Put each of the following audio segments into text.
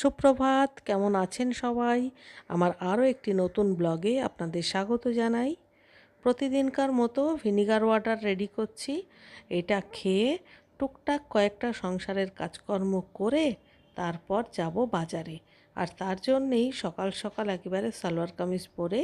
সুপ্রভাত, কেমন আছেন সবাই? আমার আরও একটি নতুন ব্লগে আপনাদের স্বাগত জানাই। প্রতিদিনকার মতো ভিনিগার ওয়াটার রেডি করছি। এটা খেয়ে টুকটাক কয়েকটা সংসারের কাজকর্ম করে তারপর যাব বাজারে। আর তার জন্যেই সকাল সকাল একেবারে সালোয়ার কামিজ পরে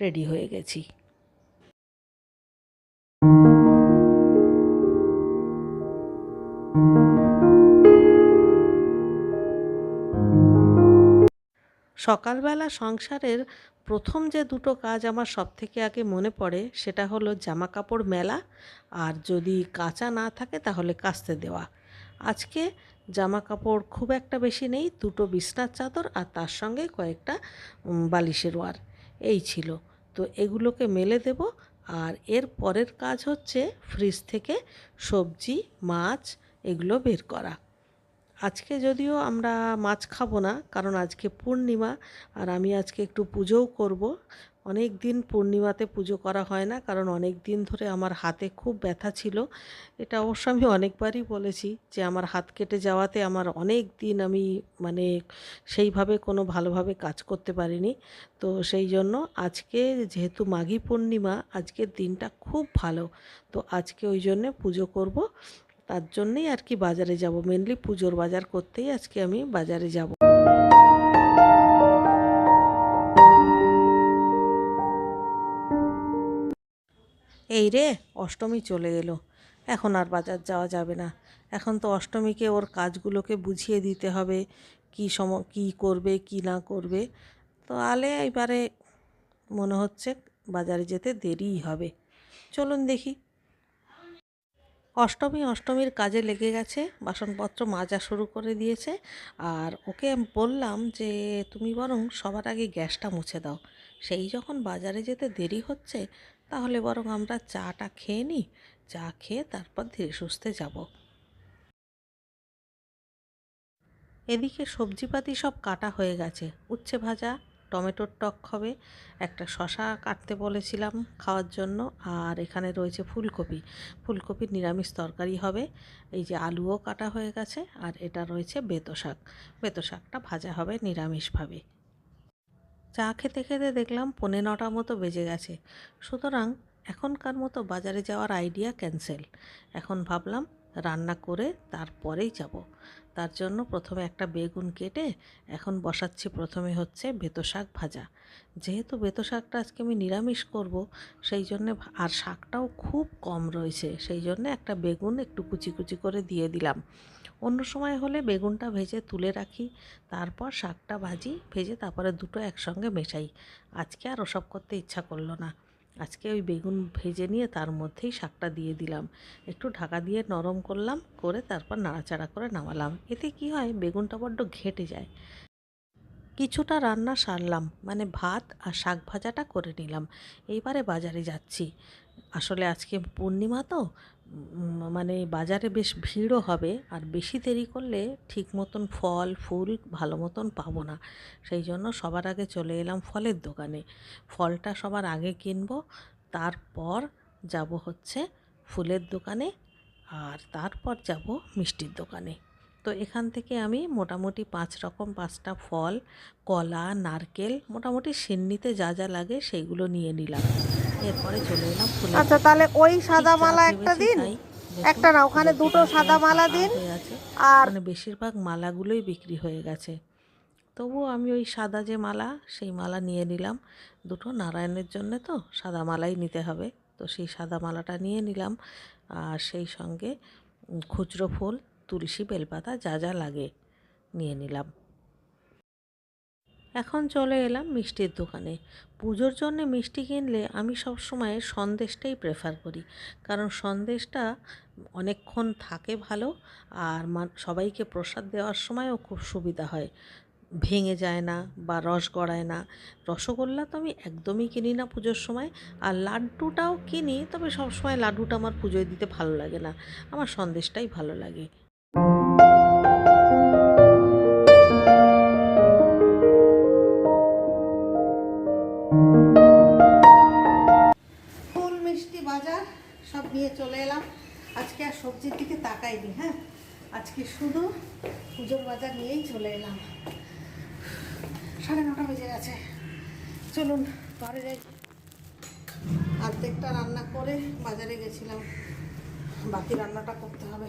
রেডি হয়ে গেছি। সকালবেলা সংসারের প্রথম যে দুটো কাজ আমার সব থেকে আগে মনে পড়ে, সেটা হলো জামা কাপড় মেলা আর যদি কাঁচা না থাকে তাহলে কাচতে দেওয়া। আজকে জামা কাপড় খুব একটা বেশি নেই, দুটো বিছনার চাদর আর তার সঙ্গে কয়েকটা বালিশের ওয়ার। এই ছিল। তো এগুলোকে মেলে দেব আর এর পরের কাজ হচ্ছে ফ্রিজ থেকে সবজি, মাছ এগুলো বের করা। আজকে যদিও আমরা মাছ খাব না, কারণ আজকে পূর্ণিমা আর আমি আজকে একটু পুজোও করব। অনেক দিন পূর্ণিমাতে পুজো করা হয় না, কারণ অনেক দিন ধরে আমার হাতে খুব ব্যথা ছিল। এটা অবশ্য আমি অনেকবারই বলেছি যে আমার হাত কেটে যাওয়াতে আমার অনেক দিন আমি মানে সেইভাবে কোনো ভালোভাবে কাজ করতে পারিনি। তো সেই জন্য আজকে যেহেতু মাঘী পূর্ণিমা, আজকের দিনটা খুব ভালো। তো আজকে ওই জন্যে পুজো করব। তার জন্যেই আর কি বাজারে যাব। মেনলি পুজোর বাজার করতেই আজকে আমি বাজারে যাব। এই রে, অষ্টমী চলে এলো। এখন আর বাজার যাওয়া যাবে না। এখন তো অষ্টমীকে ওর কাজগুলোকে বুঝিয়ে দিতে হবে। কি সম, কী করবে, কি না করবে। তো আলে এবারে মনে হচ্ছে বাজারে যেতে দেরিই হবে। চলুন দেখি অষ্টমী অষ্টমীর কাজে লেগে গেছে, বাসনপত্র মাজা শুরু করে দিয়েছে। আর ওকে বললাম যে, তুমি বরং সবার আগে গ্যাসটা মুছে দাও। সেই যখন বাজারে যেতে দেরি হচ্ছে, তাহলে বরং আমরা চাটা খেয়ে নিই। চা খেয়ে তারপর ধীরে সুস্থে যাব। এদিকে সবজিপাতি সব কাটা হয়ে গেছে। উচ্ছে ভাজা টমেটোর টক হবে, একটা শশা কাটতে বলেছিলাম খাওয়ার জন্য, আর এখানে রয়েছে ফুলকপি। ফুলকপির নিরামিষ তরকারি হবে, এই যে আলুও কাটা হয়ে গেছে, আর এটা রয়েছে বেতো শাক। বেতো শাকটা ভাজা হবে নিরামিষভাবে। চা খেতে খেতে দেখলাম পৌনে নটা মতো বেজে গেছে। সুতরাং এখনকার মতো বাজারে যাওয়ার আইডিয়া ক্যান্সেল এখন ভাবলাম রান্না করে তারপরেই যাব। তার জন্য প্রথমে একটা বেগুন কেটে এখন বসাচ্ছি প্রথমে হচ্ছে বেতো শাক ভাজা। যেহেতু বেতো শাকটা আজকে আমি নিরামিষ করব, সেই জন্যে আর শাকটাও খুব কম রয়েছে, সেই জন্য একটা বেগুন একটু কুচি কুচি করে দিয়ে দিলাম। অন্য সময় হলে বেগুনটা ভেজে তুলে রাখি, তারপর শাকটা ভাজি, ভেজে তারপরে দুটো একসঙ্গে মেশাই। আজকে আর ওসব করতে ইচ্ছা করল না। আজকে ওই বেগুন ভেজে নিয়ে তার মধ্যেই শাকটা দিয়ে দিলাম। একটু ঢাকা দিয়ে নরম করলাম, করে তারপর নাড়াচাড়া করে নামালাম। এতে কি হয়, বেগুনটা বড্ড ঘেটে যায়। কিছুটা রান্না সারলাম মানে ভাত আর শাক ভাজাটা করে নিলাম। এইবারে বাজারে যাচ্ছি। আসলে আজকে পূর্ণিমা তো মানে বাজারে বেশ ভিড়ও হবে, আর বেশি দেরি করলে ঠিক মতন ফল, ফুল ভালো মতন পাবো না। সেই জন্য সবার আগে চলে এলাম ফলের দোকানে। ফলটা সবার আগে কিনবো, তারপর যাব হচ্ছে ফুলের দোকানে, আর তারপর যাব মিষ্টির দোকানে। তো এখান থেকে আমি মোটামুটি পাঁচ রকম পাঁচটা ফল কলা নারকেল মোটামুটি সিন্নিতে যা যা লাগে সেইগুলো নিয়ে নিলাম। এরপরে চলে এলাম ফুলের আচ্ছা তাহলে ওই সাদা মালা একটা দিন। একটা না ওখানে দুটো সাদা মালা দিন। আর মানে বেশিরভাগ মালাগুলোই বিক্রি হয়ে গেছে। তবুও আমি ওই সাদা যে মালা সেই মালা নিয়ে নিলাম। দুটো নারায়ণের জন্য তো সাদা মালাই নিতে হবে। তো সেই সাদা মালাটা নিয়ে নিলাম। আর সেই সঙ্গে খুচরো ফুল তুলসী বেলপাতা যা যা লাগে নিয়ে নিলাম। এখন চলে এলাম মিষ্টির দোকানে। পুজোর জন্য মিষ্টি কিনলে আমি সব সময় সন্দেশটাই প্রেফার করি। কারণ সন্দেশটা অনেকক্ষণ থাকে ভালো আর সবাইকে প্রসাদ দেওয়ার সময়ও খুব সুবিধা হয়। ভেঙে যায় না বা রস গড়ায় না। রসগোল্লা তো আমি একদমই কিনি না পুজোর সময় আর লাড্ডুটাও কিনি, তবে সবসময় লাড্ডুটা আমার পুজোয় দিতে ভালো লাগে না। আমার সন্দেশটাই ভালো লাগে। নিয়ে চলে এলাম। আজকে আর সবজির দিকে তাকাইনি হ্যাঁ? আজকে শুধু পুজোর বাজার নিয়েই চলে এলাম। সাড়ে নটা বেজে গেছে। চলুন, ঘরে যাই। অর্ধেকটা রান্না করে বাজারে গেছিলাম। বাকি রান্নাটা করতে হবে।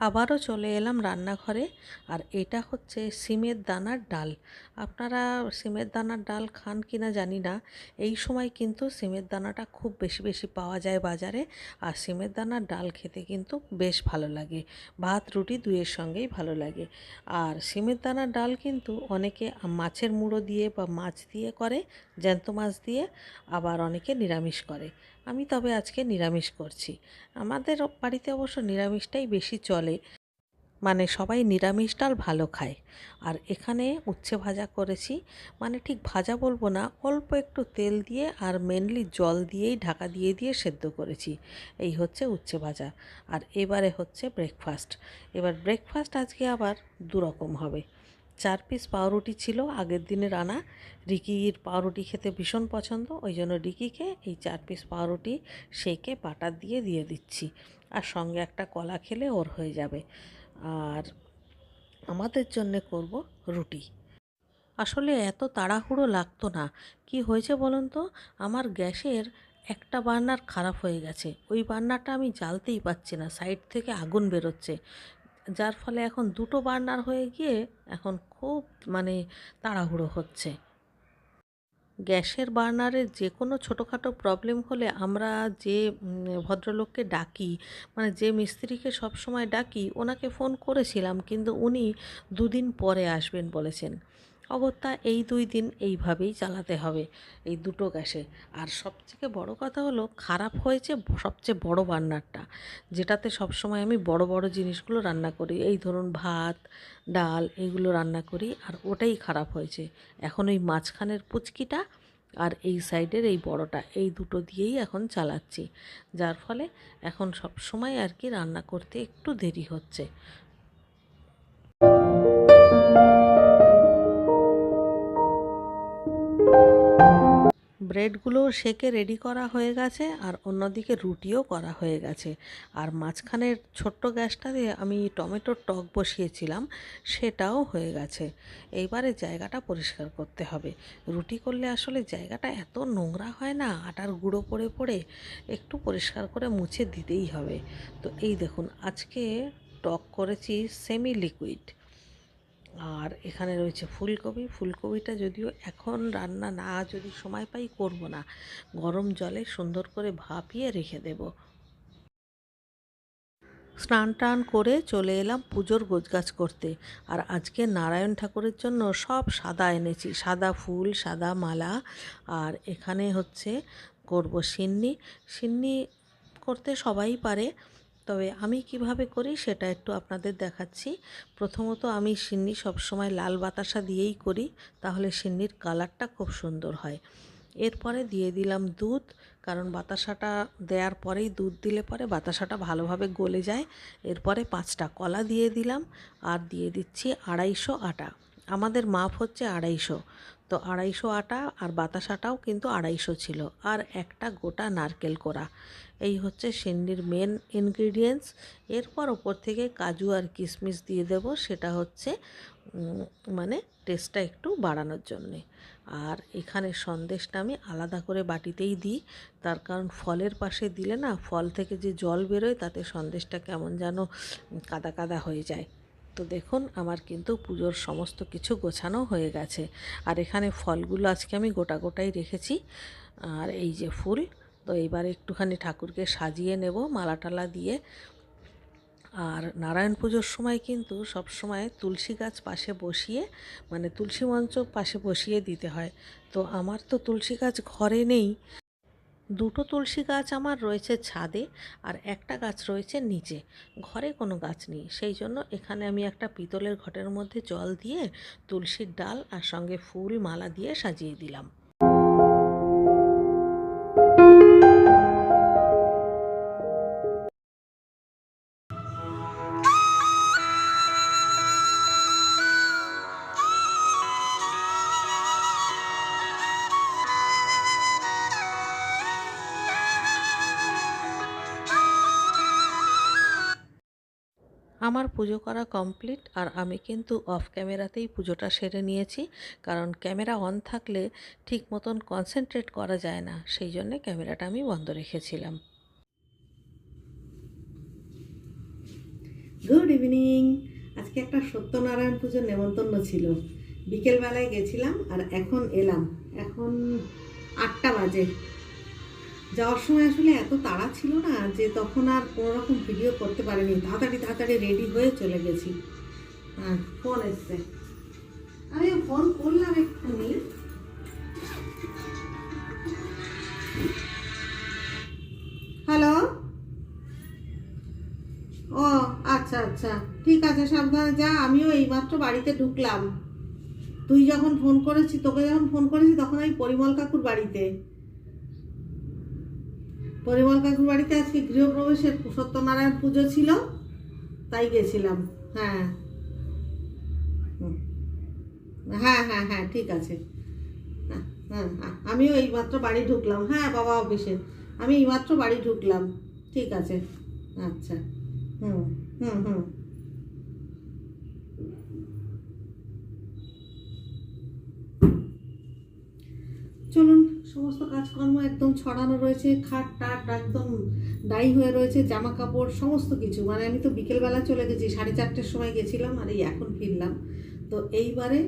আবারও চলে এলাম রান্নাঘরে। আর এটা হচ্ছে সিমের দানার ডাল। আপনারা সিমের দানার ডাল খান কি না জানি না। এই সময় কিন্তু সিমের দানাটা খুব বেশি বেশি পাওয়া যায় বাজারে। আর সিমের দানার ডাল খেতে কিন্তু বেশ ভালো লাগে। ভাত, রুটি দুয়ের সঙ্গেই ভালো লাগে। আর সিমের দানার ডাল কিন্তু অনেকে মাছের মুড়ো দিয়ে বা মাছ দিয়ে করে, জ্যান্ত মাছ দিয়ে, আবার অনেকে নিরামিষ করে। আমি তবে আজকে নিরামিষ করছি। আমাদের বাড়িতে অবশ্য নিরামিষটাই বেশি চলে। মানে সবাই নিরামিষ ডাল ভালো খায়। আর এখানে উচ্ছে ভাজা করেছি। মানে ঠিক ভাজা বলব না, অল্প একটু তেল দিয়ে আর মেনলি জল দিয়েই ঢাকা দিয়ে দিয়ে সেদ্ধ করেছি। এই হচ্ছে উচ্ছে ভাজা। আর এবারে হচ্ছে ব্রেকফাস্ট এবার ব্রেকফাস্ট আজকে আবার দুরকম হবে। চার পিস পাউরুটি ছিল, আগের দিনের আনা। রিকির পাউরুটি খেতে ভীষণ পছন্দ, ওই জন্য রিকিকে এই চার পিস পাউরুটি সেকে বাটার দিয়ে দিয়ে দিচ্ছি। আর সঙ্গে একটা কলা খেলে ওর হয়ে যাবে। আর আমাদের জন্যে করব রুটি। আসলে এত তাড়াহুড়ো লাগতো না। কি হয়েছে বলুন তো? আমার গ্যাসের একটা বার্নার খারাপ হয়ে গেছে। ওই বার্নারটা আমি জ্বালতেই পারছি না, সাইড থেকে আগুন বেরোচ্ছে। যার ফলে এখন দুটো বার্নার হয়ে গিয়ে এখন খুব মানে তাড়াহুড়ো হচ্ছে। গ্যাসের বার্নারে যে কোনো ছোটোখাটো প্রবলেম হলে আমরা যে ভদ্রলোককে ডাকি মানে যে মিস্ত্রিকে সব সময় ডাকি, ওনাকে ফোন করেছিলাম, কিন্তু উনি দুদিন পরে আসবেন বলেছেন। অগত্যা এই দুই দিন এইভাবেই চালাতে হবে, এই দুটো গ্যাসে। আর সবথেকে বড় কথা হলো, খারাপ হয়েছে সবচেয়ে বড় বান্নারটা, যেটাতে সবসময় আমি বড় বড় জিনিসগুলো রান্না করি। এই ধরুন ভাত, ডাল এগুলো রান্না করি, আর ওটাই খারাপ হয়েছে। এখন ওই মাঝখানের পুচকিটা আর এই সাইডের এই বড়টা, এই দুটো দিয়েই এখন চালাচ্ছি। যার ফলে এখন সব সময় আর কি রান্না করতে একটু দেরি হচ্ছে। ব্রেডগুলো সেকে রেডি করা হয়ে গেছে আর অন্যদিকে রুটিও করা হয়ে গেছে। আর মাঝখানের ছোট্ট গ্যাসটা দিয়ে আমি টমেটোর টক বসিয়েছিলাম, সেটাও হয়ে গেছে। এইবারে জায়গাটা পরিষ্কার করতে হবে। রুটি করলে আসলে জায়গাটা এত নোংরা হয় না, আটার গুঁড়ো পড়ে পড়ে, একটু পরিষ্কার করে মুছে দিতেই হবে। তো এই দেখুন, আজকে টক করেছি সেমি লিকুইড আর এখানে রয়েছে ফুলকপি। ফুলকপিটা যদিও এখন রান্না না, যদি সময় পাই করব না। গরম জলে সুন্দর করে ভাপিয়ে রেখে দেব। স্নান টান করে চলে এলাম পুজোর গোছগাছ করতে। আর আজকে নারায়ণ ঠাকুরের জন্য সব সাদা এনেছি। সাদা ফুল, সাদা মালা। আর এখানে হচ্ছে করব সিন্নি। সিন্নি করতে সবাই পারে। তবে আমি কীভাবে করি সেটা একটু আপনাদের দেখাচ্ছি। প্রথমত আমি সিন্নি সবসময় লাল বাতাসা দিয়েই করি, তাহলে সিন্নির কালারটা খুব সুন্দর হয়। এরপরে দিয়ে দিলাম দুধ, কারণ বাতাসাটা দেওয়ার পরেই দুধ দিলে পরে বাতাসাটা ভালোভাবে গলে যায়। এরপরে পাঁচটা কলা দিয়ে দিলাম, আর দিয়ে দিচ্ছি আড়াইশো আটা। আমাদের মাপ হচ্ছে আড়াইশো। তো আড়াইশো আটা আর বাতাসাটাও কিন্তু আড়াইশো ছিল। আর একটা গোটা নারকেল কোড়া। এই হচ্ছে সিন্নির মেন ইনগ্রিডিয়েন্টস এরপর ওপর থেকে কাজু আর কিশমিশ দিয়ে দেব। সেটা হচ্ছে মানে টেস্টটা একটু বাড়ানোর জন্যে। আর এখানে সন্দেশটা আমি আলাদা করে বাটিতেই দিই। তার কারণ ফলের পাশে দিলে না, ফল থেকে যে জল বেরোয়, তাতে সন্দেশটা কেমন যেন কাদা কাদা হয়ে যায়। তো দেখুন, আমার কিন্তু পুজোর সমস্ত কিছু গোছানো হয়ে গেছে। আর এখানে ফলগুলো আজকে আমি গোটা গোটাই রেখেছি। আর এই যে ফুল, তো এবার একটুখানি ঠাকুরকে সাজিয়ে নেব মালা টালা দিয়ে। আর নারায়ণ পুজোর সময় কিন্তু সব সময় তুলসী গাছ পাশে বসিয়ে মানে তুলসী মঞ্চ পাশে বসিয়ে দিতে হয়। তো আমার তো তুলসী গাছ ঘরে নেই। দুটো তুলসী গাছ আমার রয়েছে ছাদে আর একটা গাছ রয়েছে নিচে। ঘরে কোনো গাছ নেই। সেই জন্য এখানে আমি একটা পিতলের ঘটের মধ্যে জল দিয়ে তুলসীর ডাল আর সঙ্গে ফুল মালা দিয়ে সাজিয়ে দিলাম। আমার পুজো করা কমপ্লিট আর আমি কিন্তু অফ ক্যামেরাতেই পুজোটা সেরে নিয়েছি। কারণ ক্যামেরা অন থাকলে ঠিক মতন কনসেন্ট্রেট করা যায় না। সেই জন্যে ক্যামেরাটা আমি বন্ধ রেখেছিলাম। গুড ইভিনিং আজকে একটা সত্যনারায়ণ পুজোর নেমন্তন্ন ছিল। বিকেলবেলায় গেছিলাম আর এখন এলাম। এখন আটটা বাজে। যাওয়ার সময় আসলে এত তাড়া ছিল না যে তখন আর কোনো রকম ভিডিও করতে পারিনি। তাড়াতাড়ি তাড়াতাড়ি রেডি হয়ে চলে গেছি। হ্যাঁ ফোন এসছে। আমি ফোন করলাম এক্ষুনি হ্যালো ও আচ্ছা আচ্ছা। ঠিক আছে, সাবধানে যা। আমিও এইমাত্র বাড়িতে ঢুকলাম। তুই যখন ফোন করেছি, তোকে যখন ফোন করেছি, তখন আমি পরিমল কাকুর বাড়িতে। পরিমল কাকুর বাড়িতে আজকে গৃহপ্রবেশের সত্যনারায়ণ পুজো ছিল তাই গেছিলাম। হ্যাঁ। হ্যাঁ হ্যাঁ হ্যাঁ ঠিক আছে। হ্যাঁ হ্যাঁ হ্যাঁ, আমিও এইমাত্র বাড়ি ঢুকলাম। হ্যাঁ বাবা অফিসে। আমি এইমাত্র বাড়ি ঢুকলাম। ঠিক আছে। আচ্ছা। হুম হুম হুম। সমস্ত কাজকর্ম একদম ছড়ানো রয়েছে, খাট টাট একদম ডাই হয়ে রয়েছে জামা কাপড় সমস্ত কিছু। মানে আমি তো বিকেলবেলা চলে গেছি, সাড়ে চারটের সময় গেছিলাম আর এই এখন ফিরলাম। তো এইবারে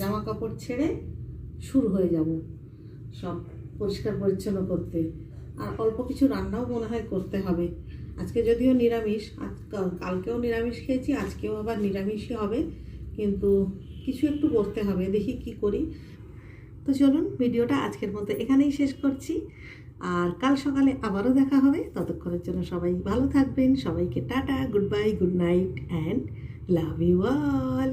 জামা কাপড় ছেড়ে শুরু হয়ে যাব সব পরিষ্কার পরিচ্ছন্ন করতে। আর অল্প কিছু রান্নাও মনে হয় করতে হবে। আজকে যদিও নিরামিষ, আজ কালকেও নিরামিষ খেয়েছি, আজকেও আবার নিরামিষই হবে। কিন্তু কিছু একটু করতে হবে, দেখি কি করি। তো চলুন ভিডিওটা আজকের মতো এখানেই শেষ করছি। আর কাল সকালে আবারও দেখা হবে। ততক্ষণের জন্য সবাই ভালো থাকবেন। সবাইকে tata, good bye, good night, and love you all.